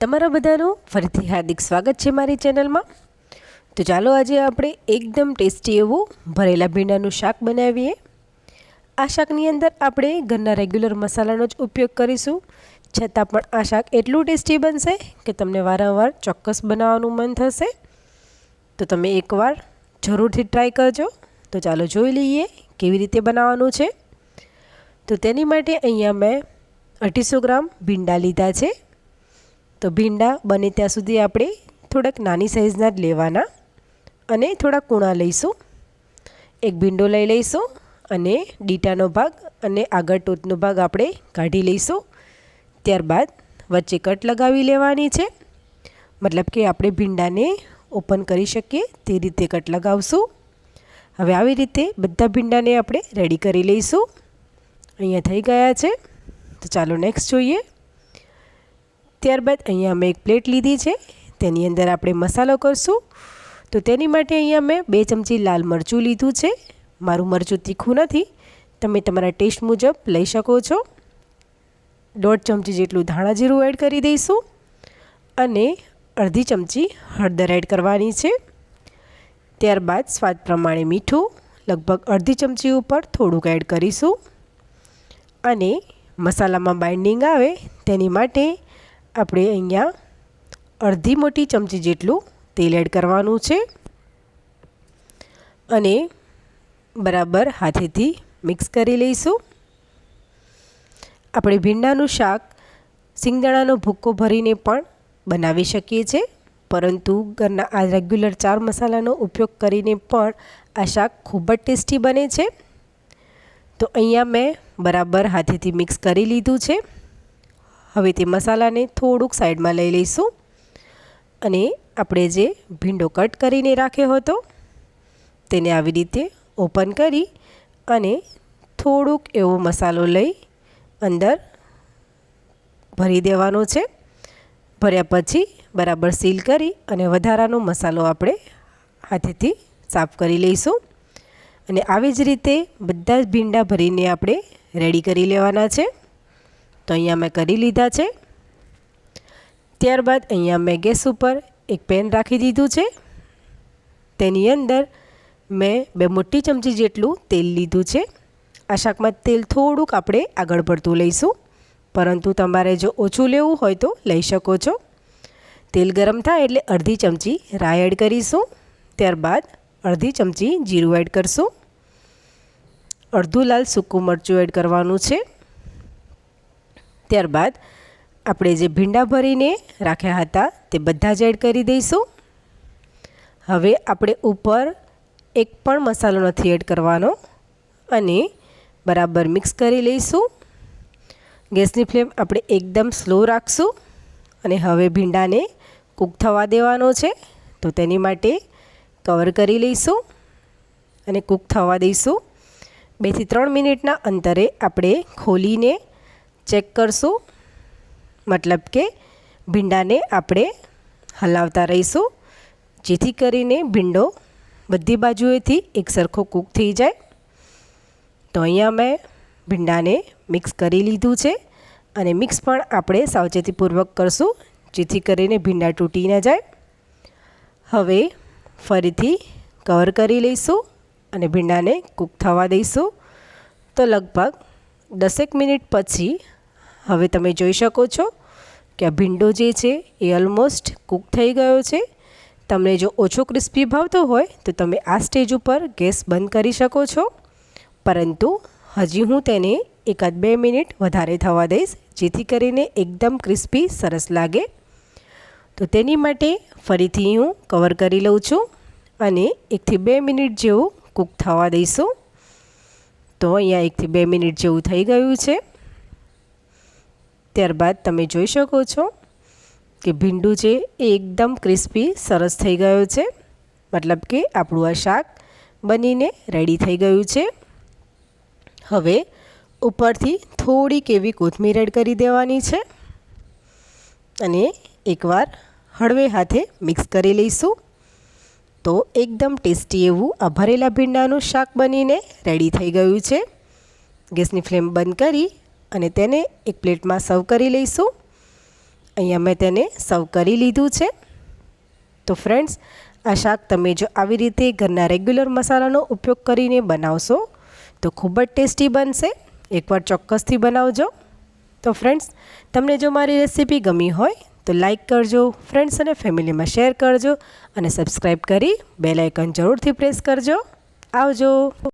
તમારા બધાનું ફરીથી હાર્દિક સ્વાગત છે મારી ચેનલમાં. તો ચાલો આજે આપણે એકદમ ટેસ્ટી એવું ભરેલા ભીંડાનું શાક બનાવીએ. આ શાકની અંદર આપણે ઘરના રેગ્યુલર મસાલાનો જ ઉપયોગ કરીશું. છતાં પણ આ શાક એટલું ટેસ્ટી બનશે કે તમને વારંવાર ચોક્કસ બનાવવાનું મન થશે. તો તમે એકવાર જરૂરથી ટ્રાય કરજો. તો ચાલો જોઈ લઈએ કેવી રીતે બનાવવાનું છે. તો તેની માટે અહીંયા મેં અઢીસો ગ્રામ ભીંડા લીધા છે. તો ભીંડા બને ત્યાં સુધી આપણે થોડાક નાની સાઇઝના જ લેવાના અને થોડા કૂણા લઈશું. એક ભીંડો લઈ લઈશું અને ડીટાનો ભાગ અને આગળ ટોચનો ભાગ આપણે કાઢી લઈશું. ત્યારબાદ વચ્ચે કટ લગાવી લેવાની છે. મતલબ કે આપણે ભીંડાને ઓપન કરી શકીએ તે રીતે કટ લગાવશું. હવે આવી રીતે બધા ભીંડાને આપણે રેડી કરી લઈશું. અહીંયા થઈ ગયા છે. તો ચાલો નેક્સ્ટ જોઈએ. ત્યારબાદ અહીંયા મેં એક પ્લેટ લીધી છે. તેની અંદર આપણે મસાલો કરશું. તો તેની માટે અહીંયા મેં બે ચમચી લાલ મરચું લીધું છે. મારું મરચું તીખું નથી. તમે તમારા ટેસ્ટ મુજબ લઈ શકો છો. દોઢ ચમચી જેટલું ધાણા જીરું એડ કરી દઈશું. અને અડધી ચમચી હળદર એડ કરવાની છે. ત્યારબાદ સ્વાદ પ્રમાણે મીઠું, લગભગ અડધી ચમચી ઉપર થોડુંક એડ કરીશું. અને મસાલામાં બાઇન્ડિંગ આવે તેની માટે આપણે અહીંયા અડધી મોટી ચમચી જેટલું તેલ એડ કરવાનું છે. અને બરાબર હાથેથી મિક્સ કરી લઈશું. આપણે ભીંડાનું શાક સિંગદાણાનો ભૂક્કો ભરીને પણ બનાવી શકીએ છીએ. પરંતુ ઘરના આ રેગ્યુલર ચાર મસાલાનો ઉપયોગ કરીને પણ આ શાક ખૂબ જ ટેસ્ટી બને છે. તો અહીંયા મેં બરાબર હાથેથી મિક્સ કરી લીધું છે. હવે તે મસાલાને થોડુંક સાઈડમાં લઈ લઈશું અને આપણે જે ભીંડો કટ કરીને રાખ્યો હતો તેને આવી રીતે ઓપન કરી અને થોડુંક એવો મસાલો લઈ અંદર ભરી દેવાનો છે. ભર્યા પછી બરાબર સીલ કરી અને વધારાનો મસાલો આપણે હાથેથી સાફ કરી લઈશું અને આવી જ રીતે બધા જ ભીંડા ભરીને આપણે રેડી કરી લેવાના છે. તો અહીંયા મેં કરી લીધા છે. ત્યારબાદ અહીંયા મેં ગેસ ઉપર એક પેન રાખી દીધું છે. તેની અંદર મેં બે મોટી ચમચી જેટલું તેલ લીધું છે. આ શાકમાં તેલ થોડુંક આપણે આગળ પડતું લઈશું. પરંતુ તમારે જો ઓછું લેવું હોય તો લઈ શકો છો. તેલ ગરમ થાય એટલે અડધી ચમચી રાઈ એડ કરીશું. ત્યારબાદ અડધી ચમચી જીરું એડ કરશું. અડધું લાલ સૂકું મરચું એડ કરવાનું છે. ત્યારબાદ આપણે જે ભીંડા ભરીને રાખ્યા હતા તે બધા જ એડ કરી દઈશું. હવે આપણે ઉપર એક પણ મસાલો નથી એડ કરવાનો અને બરાબર મિક્સ કરી લઈશું. ગેસની ફ્લેમ આપણે એકદમ સ્લો રાખશું અને હવે ભીંડાને કૂક થવા દેવાનો છે. તો તેની માટે કવર કરી લઈશું અને કૂક થવા દઈશું. બેથી ત્રણ મિનિટના અંતરે આપણે ખોલીને ચેક કરશું. મતલબ કે ભીંડાને આપણે હલાવતા રહીશું. જેથી કરીને ભીંડો બધી બાજુએથી એક સરખો કૂક થઈ જાય. તો અહીંયા મેં ભીંડાને મિક્સ કરી લીધું છે અને મિક્સ પણ આપણે સાવચેતીપૂર્વક કરશું, જેથી કરીને ભીંડા તૂટી ન જાય. હવે ફરીથી કવર કરી લઈશું અને ભીંડાને કૂક થવા દઈશું. તો લગભગ દસેક મિનિટ પછી હવે તમે જોઈ શકો છો કે આ ભીંડો જે છે, એ ઓલમોસ્ટ કૂક થઈ ગયો છે. તમને જો ઓછો ક્રિસ્પી ભાવતો હોય, તો તમે આ સ્ટેજ ઉપર ગેસ બંધ કરી શકો છો. પરંતુ હજી હું તેને એકાદ બે મિનિટ વધારે થવા દઈશ, જેથી કરીને એકદમ ક્રિસ્પી સરસ લાગે. તો તેની માટે ફરીથી હું કવર કરી લઉં છું અને એકથી બે મિનિટ જેવું કૂક થવા દઈશું. તો અહીંયા એકથી બે મિનિટ જેવું થઈ ગયું છે. ત્યારબાદ તમે જોઈ શકો છો કે ભીંડું છે એ એકદમ ક્રિસ્પી, સરસ થઈ ગયો છે. મતલબ કે આપણું આ શાક બનીને રેડી થઈ ગયું છે. હવે ઉપરથી થોડીક એવી કોથમીર એડ કરી દેવાની છે અને એકવાર હળવે હાથે મિક્સ કરી લઈશું. તો એકદમ ટેસ્ટી એવું આ ભરેલા ભીંડાનું શાક બનીને રેડી થઈ ગયું છે. ગેસની ફ્લેમ બંધ કરી અને તેને એક પ્લેટમાં સર્વ કરી લઈશું. અહીંયા મેં તેને સર્વ કરી લીધું છે. તો ફ્રેન્ડ્સ, આ શાક તમે જો આવી રીતે ઘરના રેગ્યુલર મસાલાનો ઉપયોગ કરીને બનાવશો, તો ખૂબ જ ટેસ્ટી બનશે. એકવાર ચોક્કસથી બનાવજો. તો ફ્રેન્ડ્સ, તમને જો મારી રેસીપી ગમી હોય, તો લાઈક કરજો, ફ્રેન્ડ્સ અને ફેમિલીમાં શેર કરજો અને સબસ્ક્રાઈબ કરી બેલ આઇકન જરૂરથી પ્રેસ કરજો. આવજો.